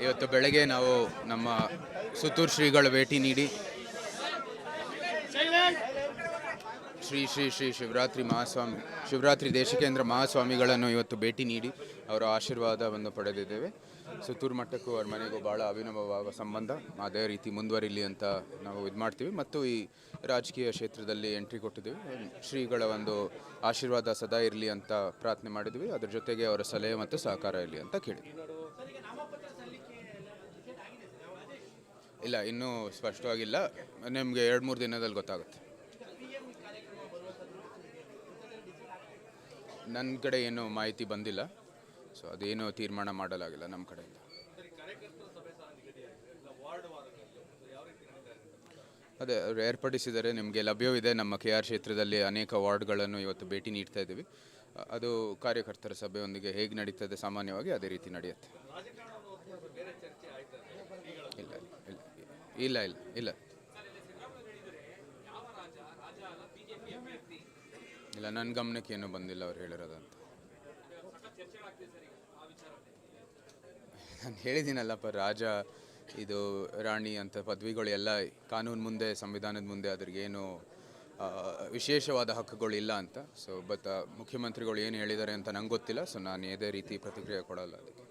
ಇವತ್ತು ಬೆಳಗ್ಗೆ ನಾವು ನಮ್ಮ ಸುತ್ತೂರು ಶ್ರೀಗಳ ಭೇಟಿ ನೀಡಿ ಶ್ರೀ ಶ್ರೀ ಶ್ರೀ ಶಿವರಾತ್ರಿ ಮಹಾಸ್ವಾಮಿ, ಶಿವರಾತ್ರಿ ದೇಶಕೇಂದ್ರ ಮಹಾಸ್ವಾಮಿಗಳನ್ನು ಇವತ್ತು ಭೇಟಿ ನೀಡಿ ಅವರ ಆಶೀರ್ವಾದವನ್ನು ಪಡೆದಿದ್ದೇವೆ. ಸುತ್ತೂರು ಮಠಕ್ಕೂ ಅವ್ರ ಮನೆಗೂ ಭಾಳ ಅಭಿನವವಾದ ಸಂಬಂಧ. ಅದೇ ರೀತಿ ಮುಂದುವರಿಲಿ ಅಂತ ನಾವು ಇದು ಮಾಡ್ತೀವಿ. ಮತ್ತು ಈ ರಾಜಕೀಯ ಕ್ಷೇತ್ರದಲ್ಲಿ ಎಂಟ್ರಿ ಕೊಟ್ಟಿದ್ದೀವಿ. ಶ್ರೀಗಳ ಒಂದು ಆಶೀರ್ವಾದ ಸದಾ ಇರಲಿ ಅಂತ ಪ್ರಾರ್ಥನೆ ಮಾಡಿದ್ವಿ ಅದರ ಜೊತೆಗೆ ಅವರ ಸಲಹೆ ಮತ್ತು ಸಹಕಾರ ಇರಲಿ ಅಂತ ಕೇಳಿದ್ವಿ. ಇಲ್ಲ, ಇನ್ನೂ ಸ್ಪಷ್ಟವಾಗಿಲ್ಲ. ನಿಮಗೆ ಎರಡು, ಮೂರು ದಿನದಲ್ಲಿ ಗೊತ್ತಾಗುತ್ತೆ. ನನ್ನ ಕಡೆ ಏನು ಮಾಹಿತಿ ಬಂದಿಲ್ಲ. ಸೊ ಅದೇನು ತೀರ್ಮಾನ ಮಾಡಲಾಗಿಲ್ಲ ನಮ್ಮ ಕಡೆಯಿಂದ. ಅದೇ, ಅವ್ರು ಏರ್ಪಡಿಸಿದರೆ ನಿಮಗೆ ಲಭ್ಯವಿದೆ. ನಮ್ಮ ಕೆ ಆರ್ ಕ್ಷೇತ್ರದಲ್ಲಿ ಅನೇಕ ವಾರ್ಡ್ಗಳನ್ನು ಇವತ್ತು ಭೇಟಿ ನೀಡ್ತಾ ಇದ್ದೀವಿ. ಅದು ಕಾರ್ಯಕರ್ತರ ಸಭೆಯೊಂದಿಗೆ ಹೇಗೆ ನಡೀತದೆ ಸಾಮಾನ್ಯವಾಗಿ ಅದೇ ರೀತಿ ನಡೆಯುತ್ತೆ. ಇಲ್ಲ ಇಲ್ಲ ಇಲ್ಲ. ಇಲ್ಲ ನನ್ನ ಗಮನಕ್ಕೆ ಏನೂ ಬಂದಿಲ್ಲ ಅವ್ರು ಹೇಳಿರೋದಂತ. ನಾನು ಹೇಳಿದ್ದೀನಲ್ಲಪ್ಪ ರಾಜ, ಇದು ರಾಣಿ ಅಂತ ಪದವಿಗಳು ಎಲ್ಲ ಕಾನೂನು ಮುಂದೆ, ಸಂವಿಧಾನದ ಮುಂದೆ ಅದ್ರಿಗೇನು ಏನು ವಿಶೇಷವಾದ ಹಕ್ಕುಗಳು ಇಲ್ಲ ಅಂತ. ಸೊ ಬಟ್ ಮುಖ್ಯಮಂತ್ರಿಗಳು ಏನು ಹೇಳಿದ್ದಾರೆ ಅಂತ ನಂಗೆ ಗೊತ್ತಿಲ್ಲ. ಸೊ ನಾನು ಯಾವುದೇ ರೀತಿ ಪ್ರತಿಕ್ರಿಯೆ ಕೊಡಲ್ಲ ಅದಕ್ಕೆ.